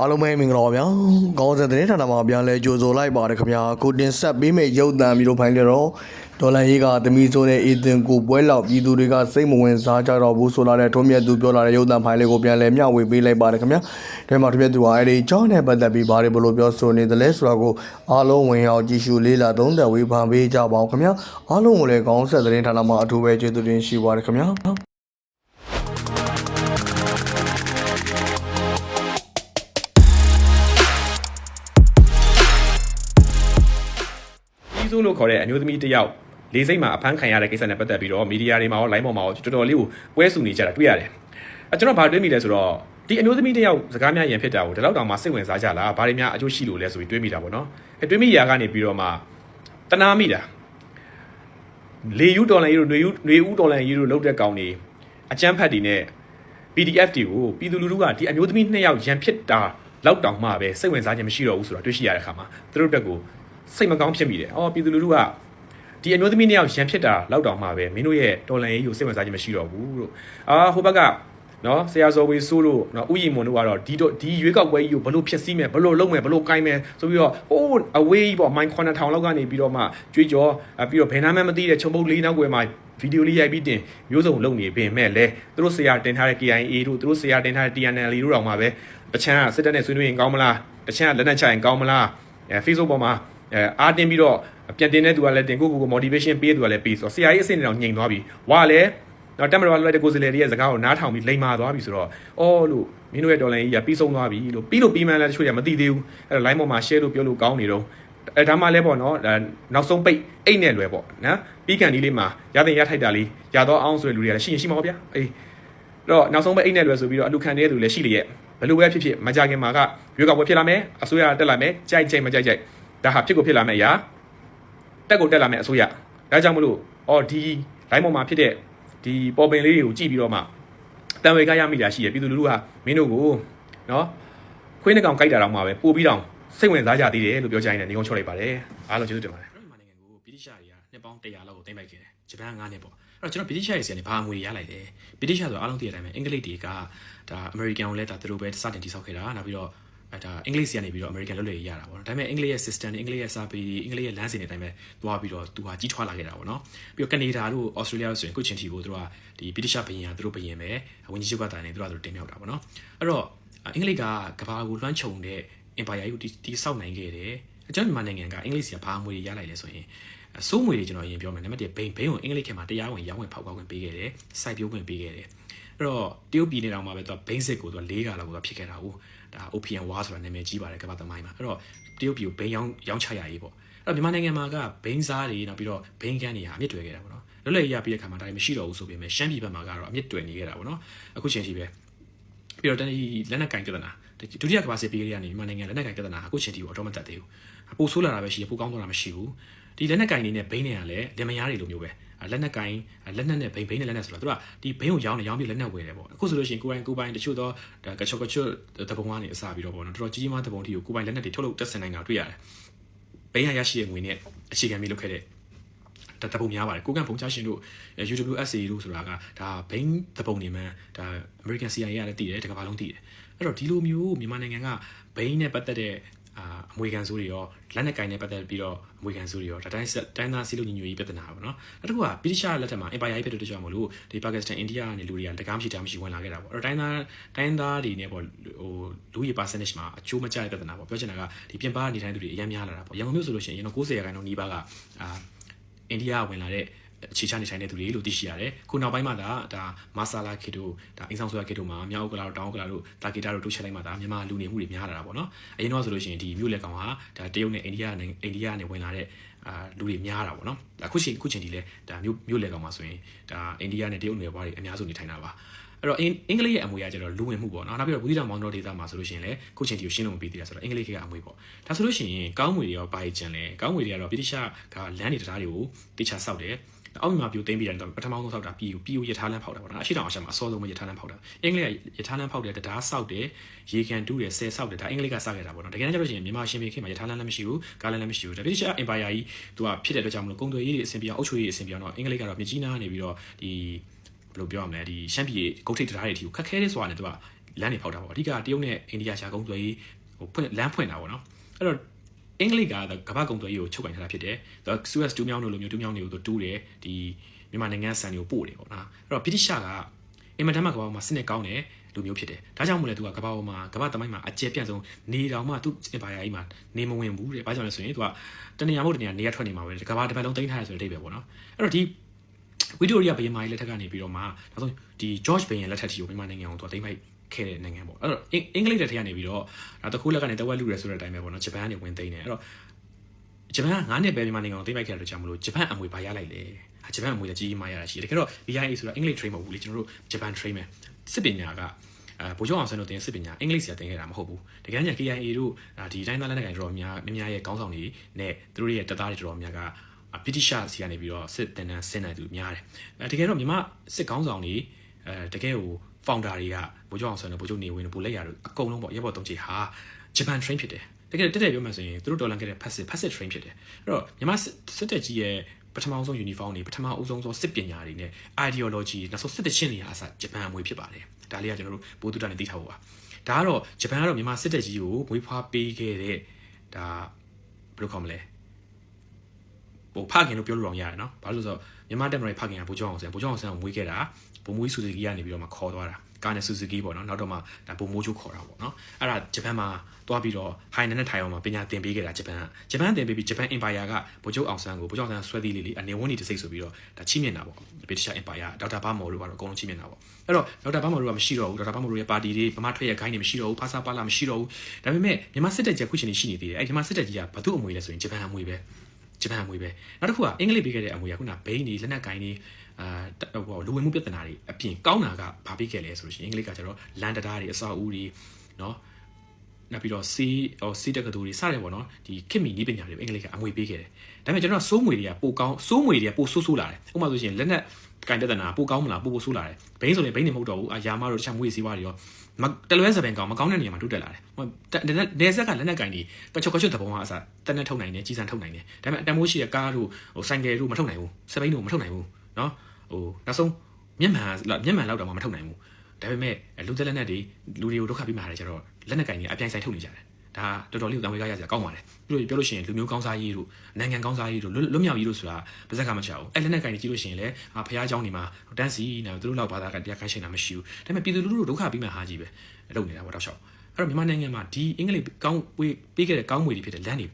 အားလုံးပဲမင်္ဂလာပါဗျာ။ကောင်းတဲ့သတင်းဌာနမှာပြန်လဲကြိုဆိုလိုက်ပါတယ်ခင်ဗျာ။ကိုတင်ဆက်ပေးမယ့်ရုပ်သံမျိုးဖိုင်လေတော့ဒေါ်လာရေးကသမီးဆိုတဲ့အေသင်ကိုပွဲလောက်ပြည်သူတွေကစိတ်မဝင်စားကြတော့ဘူးဆိုလာတဲ့ထုံးမြတ်သူပြောလာတဲ့ရုပ်သံဖိုင်လေးကိုပြန်လဲမျှဝေပေးလိုက်ပါတယ်ခင်ဗျာ။ဒီမှာထုံးမြတ်သူကအဲ့ဒီကြောင်းနဲ့ပတ်သက်ပြီးဘာတွေဘလို့ပြောဆိုနေသလဲဆိုတာကိုအားလုံးဝင်ရောက်ကြည့်ရှုလေးလာသုံးသပ်ဝေဖန်ပေးကြပါဦးခင်ဗျာ။အားလုံးကိုလည်းကောင်းဆက်သတင်းဌာနမှာအထူးပဲကျေးဇူးတင်ရှိပါတယ်ခင်ဗျာ။ လို့ခေါ်တဲ့အမျိုးသမီးတစ်ယောက်လေးစိတ်မှာအဖမ်းခံရတဲ့ကိစ္စနဲ့ပတ်သက်ပြီးတော့မီဒီယာတွေမှာရော line ပေါ်မှာရောတော်တော်လေးကိုပွဲဆူနေကြတာတွေ့ရတယ်။အဲကျွန်တော်ဗာတွေးမိလဲဆိုတော့ဒီအမျိုးသမီးတစ်ယောက်စကားများရင်ဖြစ်တာကိုဒီလောက်တောင်မှစိတ်ဝင်စားကြလား။ဘာတွေများအကျိုးရှိလို့လဲဆိုပြီးတွေးမိတာပေါ့နော်။အဲတွေးမိရာကနေပြီးတော့မှတနာမိတာလေယူဒေါ်လာယူတွေယူတွေဦးဒေါ်လာယူလို့လောက်တဲ့ကောင်တွေအကြမ်းဖက်တွေနဲ့ PDF တွေကိုပြည်သူလူထုကဒီအမျိုးသမီးနှစ်ယောက်ရန်ဖြစ်တာလောက်တောင်မှပဲစိတ်ဝင်စားခြင်းမရှိတော့ဘူးဆိုတာတွေ့ရှိရတဲ့ခါမှာသူတို့တက်ကို စိတ်မကောင်းဖြစ်မိတယ်။အော်ပြည်သူလူထုကဒီအမျိုးသမီးနှစ်ယောက်ရန်ဖြစ်တာလောက်တောင်မှပဲမင်းတို့ရဲ့တော်လန်ရေးကိုစိတ်ဝင်စားခြင်းမရှိတော့ဘူးလို့အာဟိုဘက်ကနော်ဆရာဇော်ဝေဆိုးလို့နော်ဥယျာဉ်မွန်တို့ကတော့ဒီတော့ဒီရွေးကောက်ပွဲကြီးကိုဘလို့ဖြစ်စည်းမယ်ဘလို့လုပ်မယ်ဘလို့ကိုင်းမယ်ဆိုပြီးတော့ဟိုးအဝေးပေါ့မိုင်း9000လောက်ကနေပြီးတော့မှကြွေးကြောပြီးတော့ဘယ်နာမှမသိတဲ့ချုံပုတ်လေးနောက်ွယ်မှာဗီဒီယိုလေးရိုက်ပြီးတင်မျိုးစုံလုပ်နေပင်မဲ့လဲသူတို့ဆရာတင်ထားတဲ့ KIA တို့သူတို့ဆရာတင်ထားတဲ့ TNL တို့တောင်မှပဲတချမ်းကစစ်တပ်နဲ့ဆွေးနွေးရင်ကောင်းမလားတချမ်းကလက်နက်ချရင်ကောင်းမလားအဲ Facebook ပေါ်မှာ အဲအားတင်းပြီးတော့ပြန်တင်တဲ့သူကလည်းတင်ကိုကိုကို motivation ပေးသူကလည်းပေးဆိုတော့ဆရာကြီးအဆင့်တွေတော့ညင်သွားပြီဝါလည်းတော့တက်မတော်လွှဲတဲ့ကိုယ်စလေတွေရဲ့စကားကိုနားထောင်ပြီးလိန်မာသွားပြီဆိုတော့အော်လို့မင်းတို့ရဲ့ဒေါ်လာကြီးကပြီးဆုံးသွားပြီလို့ပြီးလို့ပြီးမှန်းလည်းတချို့ကမသိသေးဘူးအဲ့တော့ line ပေါ်မှာ share လို့ပြောလို့ကောင်းနေတော့အဲဒါမှလည်းပေါ့နော်ဒါနောက်ဆုံးပိတ်အိတ်နဲ့လွယ်ပေါ့နော်ပြီးကန်ဒီလေးမှာရတဲ့ရထိုက်တာလေးရတော့အောင်ဆိုတဲ့လူတွေကလည်းရှိရင်ရှိမှာပေါ့ဗျာအေးတော့နောက်ဆုံးပိတ်အိတ်နဲ့လွယ်ဆိုပြီးတော့အလူခံတဲ့လူလည်းရှိလျက်ဘယ်လိုပဲဖြစ်ဖြစ်မကြခင်မှာကရွေးကောက်ပွဲဖြစ်လာမယ်အစိုးရတက်လာမယ်ကြိုက်ကြိုက်မကြိုက်ကြိုက် ဒါဟာဖြစ်ကိုဖြစ်လာမယ်အရာတက်ကိုတက်လာမယ်အစိုးရဒါကြောင့်မလို့အော်ဒီ line ပေါ်မှာဖြစ်တဲ့ဒီပေါ်ပင်လေးတွေကိုကြည့်ပြီးတော့မှတံဝေကရမိတာရှိရပြည်သူလူထုကမင်းတို့ကိုနော်ခွေးနှကောင်ကြိုက်တာတော့မှပဲပို့ပြီးတော့စိတ်ဝင်စားကြသေးတယ်လို့ပြောကြရင်လည်းနေကုန်းချော့လိုက်ပါတယ်အားလုံးကျေးဇူးတင်ပါတယ်ကျွန်တော်မြန်မာနိုင်ငံကိုဗြိတိရှတွေကနှစ်ပေါင်း100လောက်ကိုသိမ်းပိုက်ခဲ့တယ်ဂျပန်က9နှစ်ပေါ့အဲ့တော့ကျွန်တော်ဗြိတိရှတွေစီကနေဘာအမွေရလိုက်တယ်ဗြိတိရှဆိုအားလုံးသိတဲ့အတိုင်းပဲအင်္ဂလိပ်တွေကဒါအမေရိကန်ကိုလည်းဒါသူတို့ပဲစတင်တိစောက်ခဲ့တာနောက်ပြီးတော့ အဲဒါအင်္ဂလိပ်စီကနေပြီးတော့အမေရိကန်လွတ်လပ်ရေးရတာပေါ့နော်ဒါပေမဲ့အင်္ဂလိပ်ရဲ့ system တွေအင်္ဂလိပ်ရဲ့စာပေတွေအင်္ဂလိပ်ရဲ့လမ်းစဉ်တွေအတိုင်းပဲသွားပြီးတော့သူဟာကြီးထွားလာခဲ့တာပေါ့နော်ပြီးတော့ကနေဒါတို့ဩစတြေးလျတို့ဆိုရင်ခုချင်းတီကိုသူတို့ကဒီဗြိတိရှဘရင်ကသူတို့ဘရင်ပဲဝန်ကြီးချုပ်ကတိုင်နေသူတို့ကသူတို့တင်မြောက်တာပေါ့နော်အဲ့တော့အင်္ဂလိပ်ကကဘာကိုလွှမ်းခြုံတဲ့ empire ကိုတီတီဆောက်နိုင်ခဲ့တယ်ကျွန်တော်မြန်မာနိုင်ငံကအင်္ဂလိပ်စီကဘာအမွေရလိုက်လဲဆိုရင်စိုးမွေတွေကျွန်တော်အရင်ပြောမယ်နံပါတ်1ဘိန်းဘိန်းကိုအင်္ဂလိပ်ခေတ်မှာတရားဝင်ရောင်းဝင်ဖောက်ကောက်ခွင့်ပေးခဲ့တယ်စိုက်ပျိုးခွင့်ပေးခဲ့တယ်အဲ့တော့တရုတ်ပြည်နေတောင်မှပဲသူကဘိန်းစစ်ကိုသူက၄ခါလောက်သူကဖြစ်ခဲ့တာဟုတ် ဒါ OPM war ဆိုတာနာမည်ကြီးပါတယ်ကမ္ဘာသမိုင်းမှာအဲ့တော့တရုတ်ပြည်ကိုဘိန်းရောင်းရောင်းချရရေးပေါ့အဲ့တော့မြန်မာနိုင်ငံမှာကဘိန်းစားတွေနောက်ပြီးတော့ဘိန်းကန်းတွေဟာအမြင့်တွယ်ခဲ့တာပေါ့နော်လွတ်လပ်ရေးရပြီးတဲ့ခါမှာဒါတွေမရှိတော့ဘူးဆိုပေမဲ့ရှမ်းပြည်ဘက်မှာကတော့အမြင့်တွယ်နေခဲ့တာပေါ့နော်အခုချိန်ထိပဲပြီးတော့တနေ့လက်နက်ကင်ပြဿနာဒုတိယကမ္ဘာစစ်ပြီးခဲ့တဲ့ကနေမြန်မာနိုင်ငံလက်နက်ကင်ပြဿနာအခုချိန်ထိပေါ့တော့မတက်သေးဘူးပိုဆိုးလာတာပဲရှိရပိုကောင်းတော့တာမရှိဘူး ဒီလက်နက်ကင်နေနဲ့ဘိန်းတွေကလည်းလက်မယားတွေလိုမျိုးပဲလက်နက်ကင်လက်နက်နဲ့ဘိန်းဘိန်းနဲ့လက်နက်ဆိုတော့သူကဒီဘိန်းကိုရောင်းနေရောင်းပြီးလက်နက်ဝယ်တယ်ပေါ့အခုဆိုလို့ရှိရင်ကိုပိုင်ကိုပိုင်တချို့တော့ဒါကချော့ကချော့တပုံကနေအစားပြီးတော့ပေါ့နော်တော်တော်ကြီးကြီးမားတပုံတီကိုကိုပိုင်လက်နက်တွေထုတ်လုပ်တက်ဆင်နိုင်တာတွေ့ရတယ်ဘိန်းရရရှိတဲ့ငွေနဲ့အခြေခံပြီးလုပ်ခဲ့တဲ့တတပုံများပါတယ်ကိုကန်ဖုန်ချရှင်တို့ UWSA တို့ဆိုတာကဒါဘိန်းတပုံနေမှန်ဒါ American CIA ရလည်းတည်တယ်တကဘာလုံးတည်တယ်အဲ့တော့ဒီလိုမျိုးမြန်မာနိုင်ငံကဘိန်းနဲ့ပတ်သက်တဲ့ အာအမွေခံဆိုးတွေရောလက်နက်ကင်နဲ့ပတ်သက်ပြီးတော့အမွေခံဆိုးတွေရောဒါတိုင်းတိုင်းသားစီလိုညီညွတ်ရေးပြဿနာပေါ့နော်နောက်တစ်ခုကဗြိတိရှလက်ထက်မှာ empire ရေးဖြစ်တဲ့ကြောင့်မလို့ဒီပါကစ္စတန်အိန္ဒိယကနေလူတွေကတကားမရှိတာမရှိဝင်လာခဲ့တာပေါ့အဲ့တော့တိုင်းသားတိုင်းသားတွေနဲ့ပေါ့ဟိုလူကြီး percentage မှာအချိုးမကျတဲ့ပြဿနာပေါ့ပြောချင်တာကဒီပြင်ပနေထိုင်သူတွေအများများလာတာပေါ့ရန်ကုန်မြို့ဆိုလို့ရှိရင်ကျွန်တော်90ရာခိုင်နှုန်းနီးပါးကအာအိန္ဒိယဝင်လာတဲ့ အခြေချနေထိုင်တဲ့သူတွေလို့သိရှိရတယ်။ခုနောက်ပိုင်းမှာဒါဒါမာဆာလာခေတိုဒါအင်းဆောင်ဆိုရခေတိုမှာမြောက်ဥက္ကလာတို့တောင်ဥက္ကလာတို့တာဂီတာတို့တိုးချက်လိုက်မှာဒါမြန်မာလူနေမှုတွေများလာတာပေါ့နော်။အရင်တော့ဆိုလို့ရှိရင်ဒီမြို့လက်ကောင်ဟာဒါတရုတ်နဲ့အိန္ဒိယနဲ့အိန္ဒိယနဲ့ဝင်လာတဲ့အာလူတွေများတာပေါ့နော်။အခုချိန်အခုချိန်ဒီလဲဒါမြို့မြို့လက်ကောင်မှာဆိုရင်ဒါအိန္ဒိယနဲ့တရုတ်နယ်ဘွားတွေအများစုနေထိုင်တာပါ။ အဲ့တော့အင်္ဂလိပ်ရဲ့အမွေအရကျတော့လူဝင်မှုပေါ့နော်နောက်ပြီးတော့ဘူးတီတောင်မောင်တော်ဒေသမှာဆိုလို့ရှိရင်လည်းခုချိန်တီကိုရှင်းလို့မပြီးသေးတာဆိုတော့အင်္ဂလိပ်ကအမွေပေါ့ဒါဆိုလို့ရှိရင်ကောင်းမွေတွေရောဘာကြီးကျန်လဲကောင်းမွေတွေကတော့ဗြိတိရှကလမ်းတွေတရားတွေကိုတေချာဆောက်တယ်အောက်မြန်မာပြိုသိမ်းပြီးတယ်တော့ပထမဆုံးဆောက်တာပြည်ကိုပြည်ကိုရထားလမ်းဖောက်တာပေါ့နော်အရှိတောင်အရှက်မှာအစောဆုံးပဲရထားလမ်းဖောက်တာအင်္ဂလိပ်ကရထားလမ်းဖောက်တယ်တရားဆောက်တယ်ရေကန်တူးတယ်ဆယ်ဆောက်တယ်ဒါအင်္ဂလိပ်ကစခဲ့တာပေါ့နော်တကယ်တမ်းကျလို့ရှိရင်မြန်မာရှင်ပြည်ခေတ်မှာရထားလမ်းလည်းမရှိဘူးကားလမ်းလည်းမရှိဘူးဒါဗြိတိရှအင်ပါယာကြီးသူကဖြစ်တဲ့အတွက်ကြောင့်မလို့ကုန်သွယ်ရေးတွေအဆင်ပြေအောင်အုပ်ချုပ်ရေးအဆင်ပြေအောင်တော့အင်္ဂလိပ်ကတော့မြကြီးနားနေပြီးတော့ဒီ ဘယ်လိုပြောရမလဲဒီရှမ်းပြည်ဂုတ်ထိတ်တရားတွေအထိကိုခက်ခဲတဲ့ဆိုတာနဲ့သူကလမ်းတွေဖောက်တာပေါ့အဓိကတရုတ်နဲ့အိန္ဒိယရှာကုန်းသွယ်ရေးဟိုဖွင့်လမ်းဖွင့်တာပေါ့နော်အဲ့တော့အင်္ဂလိပ်ကကမ္ဘာကုံသွယ်ရေးကိုချုပ်ကင်ထားတာဖြစ်တယ်သူက Suez တူးမြောင်းတို့လိုမျိုးတူးမြောင်းတွေကိုသူတူးတယ်ဒီမြန်မာနိုင်ငံဆန်တွေကိုပို့တယ်ပေါ့နော်အဲ့တော့ဗြိတိရှကအင်မတန်မှကမ္ဘာပေါ်မှာစနစ်ကောင်းတယ်လူမျိုးဖြစ်တယ်ဒါကြောင့်မို့လဲသူကကမ္ဘာပေါ်မှာကမ္ဘာသမိုင်းမှာအကျယ်ပြန့်ဆုံးနေတောင်မှသူ့ empire ကြီးမှာနေမဝင်ဘူးတဲ့ဘာကြောင့်လဲဆိုရင်သူကတနေရာမဟုတ်တနေရာနေရာထွက်နေမှာပဲကမ္ဘာတစ်ပတ်လုံးသိမ်းထားရဆိုတဲ့အဓိပ္ပာယ်ပေါ့နော်အဲ့တော့ဒီ ဝီတိုရီယာဘယင်မာကြီးလက်ထက်ကနေပြီးတော့မှနောက်ဆုံးဒီ George ဘယင်လက်ထက်ထိကိုမြန်မာနိုင်ငံကိုသူကသိမ်းပိုက်ခဲ့တဲ့နိုင်ငံပေါ့အဲ့တော့အင်္ဂလိပ်လက်ထက်ကနေပြီးတော့ဒါတခုလက်ကနေတဝက်လူရဲဆိုတဲ့အတိုင်းပဲပေါ့နော်ဂျပန်ကနေဝင်သိမ်းတယ်အဲ့တော့ဂျပန်က9နှစ်ပဲမြန်မာနိုင်ငံကိုသိမ်းပိုက်ခဲ့တဲ့ကြောင့်မလို့ဂျပန်အမွေဘာရလိုက်လဲဂျပန်အမွေလည်းကြီးကြီးမားရတာရှိတယ်တကယ်တော့ BIA ဆိုတာအင်္ဂလိပ် train မဟုတ်ဘူးလေကျွန်တော်တို့ဂျပန် train ပဲစစ်ပညာကအဲဗိုလ်ချုပ်အောင်ဆန်းတို့တင်စစ်ပညာအင်္ဂလိပ်ဆရာတင်ခဲ့တာမဟုတ်ဘူးတကယ်ညာ KIA တို့ဒီတိုင်းသားလက်နက်ကိုင်တော်များများများရဲ့ခေါင်းဆောင်တွေနဲ့သူတို့ရဲ့တပ်သားတွေတော်များက ဗြိတိရှစီကနေပြီးတော့စစ်တင်တန်းဆင်းနေသူများတယ်အဲတကယ်တော့မြန်မာစစ်ခေါင်းဆောင်တွေအဲတကယ်ကို founder တွေကဗိုလ်ချုပ်အောင်ဆန်းတို့ဗိုလ်ချုပ်နေဝင်းတို့ဗိုလ်လက်ရတို့အကုန်လုံးပေါ့ရပ်ဘော်တုံးချီဟာဂျပန် train ဖြစ်တယ်တကယ်တက်တက်ပြောမှဆိုရင်သူတို့တော်လန်ခဲ့တဲ့ passive passive train ဖြစ်တယ်အဲ့တော့မြန်မာစစ်တပ်ကြီးရဲ့ပထမဆုံး uniform တွေပထမအဦးဆုံးသောစစ်ပညာတွေနဲ့ ideology နောက်ဆုံးစစ်တချင်းတွေအားစဂျပန်အမွေဖြစ်ပါတယ်ဒါလေးကကျွန်တော်တို့ပိုးတူတာနဲ့သိထားဖို့ပါဒါကတော့ဂျပန်ကတော့မြန်မာစစ်တပ်ကြီးကိုမွေးဖွားပေးခဲ့တဲ့ဒါဘယ်လိုခေါ်မလဲ ဟိုဖခင်လို့ပြောလို့တော့ရတယ်နော်ဘာလို့လဲဆိုတော့မြန်မာတက်မရိုဖခင်ကဘိုးကျောင်းအောင်ဆန်းဘိုးကျောင်းအောင်ဆန်းကိုမွေးခဲ့တာဘိုးမွေးဆူဇူကီကနေပြီးတော့မှခေါ်သွားတာကားနဲ့ဆူဇူကီပေါ့နော်နောက်တော့မှဒါဘိုးမိုးချိုးခေါ်တာပေါ့နော်အဲ့ဒါဂျပန်မှာသွားပြီးတော့ဟိုင်နန်နဲ့ထိုင်အောင်မှာပညာသင်ပေးခဲ့တာဂျပန်ဂျပန်သင်ပေးပြီးဂျပန်အင်ပါယာကဗိုလ်ချုပ်အောင်ဆန်းကိုဗိုလ်ချုပ်အောင်ဆန်းဆွဲသီးလေးလေးအနေဝန်းနေတစိတ်ဆိုပြီးတော့ဒါချိမြင့်တာပေါ့ဗြိတိရှအင်ပါယာဒေါက်တာဘာမော်တို့ကတော့အကုန်လုံးချိမြင့်တာပေါ့အဲ့တော့ဒေါက်တာဘာမော်တို့ကမရှိတော့ဘူးဒေါက်တာဘာမော်တို့ရဲ့ပါတီတွေဗမာထွက်ရဲ့ခိုင်းတွေမရှိတော့ဘူးဖာစာပါလာမရှိတော့ဘူးဒါပေမဲ့မြန်မာစစ်တပ်ကြီးခုချိန်နေရှိနေသေးတယ်အဲ့မြန်မာစစ်တပ်ကြီးကဘာသူ့အမွေလဲဆိုရင်ဂျပန်အမွေပဲ ဂျပန်အမွေပဲနောက်တစ်ခုကအင်္ဂလိပ်ပေးခဲ့တဲ့အမွေကခုနဘိန်းတွေလက်နက်ကိုင်းတွေအာဟိုလူဝင်မှုပြဿနာတွေအပြင်ကောင်းတာကဘာပေးခဲ့လဲဆိုလို့ရှိရင်အင်္ဂလိပ်ကကျတော့လန်တတားတွေအဆောက်အဦတွေနော် နောက်ပြီးတော့ C ဟို C တက္ကသိုလ်တွေစတယ်ပေါ့နော်ဒီခင်မီနီးပညာတွေကိုအင်္ဂလိပ်ကအမွေပေးခဲ့တယ်ဒါပေမဲ့ကျွန်တော်စိုးမွေတွေကပိုကောင်းစိုးမွေတွေကပိုဆိုးဆိုးလာတယ်ဥပမာဆိုရှင်လက်နက်ကင်ပြဿနာပိုကောင်းမလားပိုပိုဆိုးလာတယ်ဘိန်းဆိုရင်ဘိန်းနေမဟုတ်တော့ဘူးအာယာမတို့တခြားမွေစည်းဝါးတွေရောတလွဲစပင်ကောင်မကောင်းတဲ့နေရာမှာထုတ်တက်လာတယ်ဟိုနေဆက်ကလက်နက်ကင်တွေပချောကချွတ်တပုံကအစားတက်နဲ့ထုတ်နိုင်တယ်ကြီးစံထုတ်နိုင်တယ်ဒါပေမဲ့တန်မိုးရှိတဲ့ကားတို့ဟိုဆိုင်ကယ်တို့မထုတ်နိုင်ဘူးစပိန်တို့မထုတ်နိုင်ဘူးနော်ဟိုနောက်ဆုံးမြန်မာမျက်မှန်လောက်တော့မှမထုတ်နိုင်ဘူး ဒါပေမဲ့လူသက်လက်နက်တွေလူတွေကိုဒုက္ခပေးမှာတယ်ကျတော့လက်နက်ကင်တွေအပြိုင်ဆိုင်ထုတ်နေကြတယ်ဒါတော်တော်လေးတံဝေးကားရစရာကောင်းပါတယ်ပြီးလို့ပြောလို့ရှိရင်လူမျိုးကောင်းစားရေးတို့နိုင်ငံကောင်းစားရေးတို့လွတ်မြောက်ရေးတို့ဆိုတာပါဇက်ကမချဘူးအဲ့လက်နက်ကင်တွေကြည့်လို့ရှိရင်လည်းအာဖះเจ้าနေမှာတန်းစီနေသူတို့လောက်ဘာသာကတရားခိုင်းရှင်တာမရှိဘူးဒါပေမဲ့ပြည်သူလူထုတို့ဒုက္ခပေးမှဟာကြီးပဲလုပ်နေတာပေါ့တောက်လျှောက်အဲ့တော့မြန်မာနိုင်ငံမှာဒီအင်္ဂလိပ်ကောင်းပေးပေးခဲ့တဲ့ကောင်းမွေတွေဖြစ်တဲ့လမ်းတွေ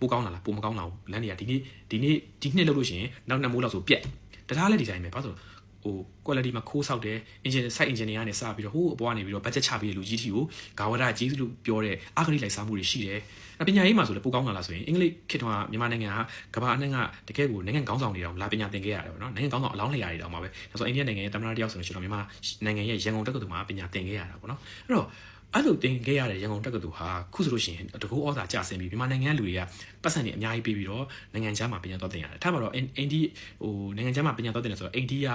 ပိုကောင်းလာလားပိုမကောင်းလာဘူးလမ်းတွေကဒီနေ့ဒီနေ့ဒီနှစ်လုပ်လို့ရှိရင်နောက်နှစ်မိုးလောက်ဆိုပြက်တရားလည်းဒီတိုင်းပဲဘာလို့ ဟို quality မှာခိုးဆောက်တယ် engine site engineer နဲ့စပြီးတော့ဟိုအပေါ်ကနေပြီးတော့ budget ချပြီးတဲ့လူကြီးတီကိုဂါဝရကြီးလို့ပြောတဲ့အာဂရိလိုက်စားမှုတွေရှိတယ်။ပညာရေးမှာဆိုလည်းပိုကောင်းလာလားဆိုရင်အင်္ဂလိပ်ခေတ်တုန်းကမြန်မာနိုင်ငံကကမ္ဘာအနှံ့ကတကယ်ကိုနိုင်ငံခေါင်းဆောင်တွေတောင်လာပညာသင်ခဲ့ရတယ်ပေါ့နော်။နိုင်ငံခေါင်းဆောင်အလောင်းလျာတွေတောင်မှပဲ။ဒါဆိုအိန္ဒိယနိုင်ငံရဲ့တမန်တော်တယောက်ဆိုလို့ရှိရင်မြန်မာနိုင်ငံရဲ့ရန်ကုန်တက္ကသိုလ်မှာပညာသင်ခဲ့ရတာပေါ့နော်။အဲ့တော့ အဲ့လိုတင်ခဲ့ရတဲ့ရန်ကုန်တက္ကသိုလ်ဟာခုဆိုလို့ရှိရင်တကူဩဇာကျဆင်းပြီးမြန်မာနိုင်ငံလူတွေကပတ်စံတွေအများကြီးပေးပြီးတော့နိုင်ငံခြားမှာပညာတော်သင်ရတယ်။ထားမှာတော့အင်ဒီဟိုနိုင်ငံခြားမှာပညာတော်သင်တယ်ဆိုတော့အိန္ဒိယ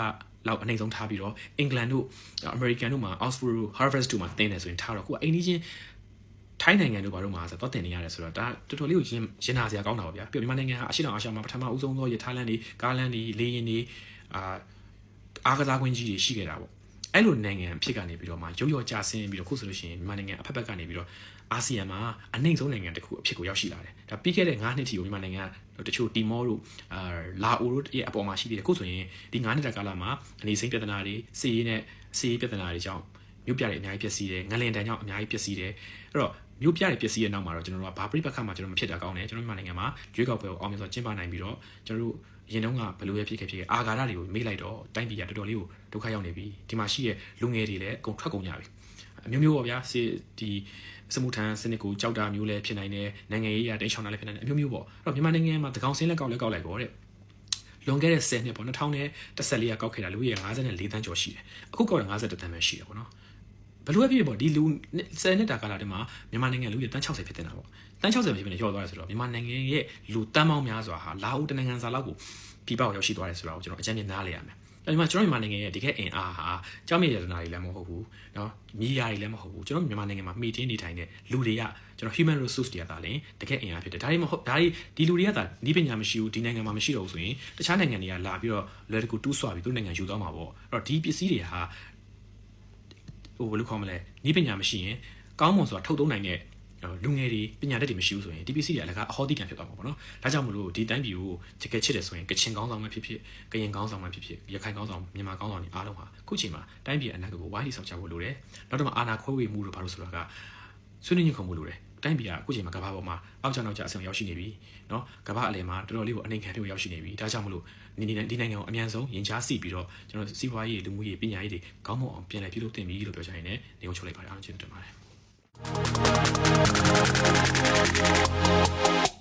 လောက်အနေဆုံးထားပြီးတော့အင်္ဂလန်တို့အမေရိကန်တို့မှာ Oxford တို့ Harvard တို့မှာသင်တယ်ဆိုရင်ထားတော့ခုအိန္ဒိချင်းထိုင်းနိုင်ငံတို့ဘာလို့မှာဆိုတော့တင်နေရတယ်ဆိုတော့ဒါတော်တော်လေးကိုရင်ရင်နာစရာကောင်းတာပါဗျာပြီးတော့မြန်မာနိုင်ငံဟာအရှိတောင်အာရှမှာပထမအဦးဆုံးသောရထားလန်တွေကားလန်တွေလေယာဉ်တွေအာအားကစားကွင်းကြီးတွေရှိခဲ့တာပေါ့ အဲ့လိုနိုင်ငံဖြစ်ကနေပြီးတော့မှရုပ်ရောကြဆင်းပြီးတော့ခုဆိုလို့ရှိရင်မြန်မာနိုင်ငံအဖက်ဖက်ကနေပြီးတော့အာဆီယံမှာအနှိမ့်ဆုံးနိုင်ငံတစ်ခုအဖြစ်ကိုရောက်ရှိလာတယ်ဒါပြီးခဲ့တဲ့9နှစ်ထိကိုမြန်မာနိုင်ငံတချို့တီမောတို့အာလာအိုတို့ရဲ့အပေါ်မှာရှိသေးတယ်ခုဆိုရင်ဒီ9နှစ်တာကာလမှာအနေစိမ့်ပြဿနာတွေစီးရေးနဲ့စီးရေးပြဿနာတွေကြောင့် မြို့ပြတွေအများကြီးပျက်စီးတယ်ငလင်တန်ကြောင့်အများကြီးပျက်စီးတယ်အဲ့တော့မြို့ပြတွေပျက်စီးရဲ့နောက်မှာတော့ကျွန်တော်တို့ကဘာပြိပခတ်မှာကျွန်တော်မဖြစ်တာကောင်းတယ်ကျွန်တော်မြန်မာနိုင်ငံမှာရွေးကောက်ပွဲကိုအောင်မြင်စွာကျင်းပနိုင်ပြီးတော့ကျွန်တော်တို့ရင်တုန်းကဘယ်လိုပဲဖြစ်ခဲ့ဖြစ်ခဲ့အာဃာတတွေကိုမေ့လိုက်တော့တိုင်းပြည်ကတော်တော်လေးကိုဒုက္ခရောက်နေပြီဒီမှာရှိရဲ့လူငယ်တွေလည်းအကုန်ထွက်ကုန်ကြပြီအမျိုးမျိုးပေါ့ဗျာစီဒီစမှုထန်စနစ်ကိုကြောက်တာမျိုးလည်းဖြစ်နိုင်တယ်နိုင်ငံရေးအရတိတ်ချောင်းတာလည်းဖြစ်နိုင်တယ်အမျိုးမျိုးပေါ့အဲ့တော့မြန်မာနိုင်ငံမှာတကောင်စင်းလက်ကောက်လက်ကောက်လိုက်ပေါ့တဲ့လွန်ခဲ့တဲ့10နှစ်ပေါ့2014ကကောက်ခဲ့တာလူကြီး54တန်းကျော်ရှိတယ်အခုကောက်တာ51တန်းပဲရှိတယ်ပေါ့နော် ဘယ်လိုဖြစ်ဖြစ်ပေါ့ဒီလူ10နှစ်တာကာလတည်းမှာမြန်မာနိုင်ငံလူကြီးတန်း60ဖြစ်နေတာပေါ့တန်း60ဖြစ်ဖြစ်နေရော့သွားတယ်ဆိုတော့မြန်မာနိုင်ငံရဲ့လူတန်းပေါင်းများစွာဟာလာဦးတနိုင်ငံစာလောက်ကိုပြပရောက်ရှိသွားတယ်ဆိုတော့ကျွန်တော်အကြံဉာဏ်နားလေရမယ်အဲ့ဒီမှာကျွန်တော်မြန်မာနိုင်ငံရဲ့တကယ်အင်အားဟာကြောင်းမြေရတနာတွေလည်းမဟုတ်ဘူးเนาะမြေယာတွေလည်းမဟုတ်ဘူးကျွန်တော်မြန်မာနိုင်ငံမှာမှီတင်းနေထိုင်တဲ့လူတွေကကျွန်တော် human resource တွေကသာလင်တကယ်အင်အားဖြစ်တယ်ဒါတွေမဟုတ်ဒါတွေဒီလူတွေကသာဒီပညာမရှိဘူးဒီနိုင်ငံမှာမရှိတော့ဘူးဆိုရင်တခြားနိုင်ငံတွေကလာပြီးတော့လွယ်တကူတူးဆွပြီးသူ့နိုင်ငံယူသွားမှာပေါ့အဲ့တော့ဒီပစ္စည်းတွေဟာ ဟဟိုဘယ်လိုခေါ်မလဲဤပညာမရှိရင်ကောင်းမွန်စွာထုတ်သုံးနိုင်တဲ့လူငယ်တွေပညာတတ်တွေမရှိဘူးဆိုရင် DPC တွေအလကားအဟောတိတံဖြစ်သွားမှာပေါ့နော်ဒါကြောင့်မလို့ဒီတိုင်းပြည်ကိုတကယ်ချစ်တယ်ဆိုရင်ကချင်ကောင်းဆောင်မှဖြစ်ဖြစ်ကရင်ကောင်းဆောင်မှဖြစ်ဖြစ်ရခိုင်ကောင်းဆောင်မြန်မာကောင်းဆောင်တွေအားလုံးဟာခုချိန်မှာတိုင်းပြည်အနာဂတ်ကိုဝိုင်းလိဆောင်ချဖို့လိုတယ်နောက်တော့မှအာဏာခွဲဝေမှုတို့ဘာလို့ဆိုတာကဆွေးနွေးညှိခုံမှုလိုတယ် တိုင်းပြည်ကအခုချိန်မှာကဘာပေါ်မှာအောက်ချောင်းနောက်ချအဆင့်ရောက်ရှိနေပြီเนาะကဘာအလယ်မှာတော်တော်လေးကိုအနေခံတွေကိုရောက်ရှိနေပြီဒါကြောင့်မလို့ဒီနိုင်ငံကိုအမြန်ဆုံးရင်ချားစီပြီးတော့ကျွန်တော်စီးပွားရေးလူမှုရေးပညာရေးတွေကောင်းမွန်အောင်ပြန်လည်ပြုလုပ်သင့်ပြီလို့ပြောချင်တယ်နေကိုချုပ်လိုက်ပါတယ်အားလုံးကျေးဇူးတင်ပါတယ်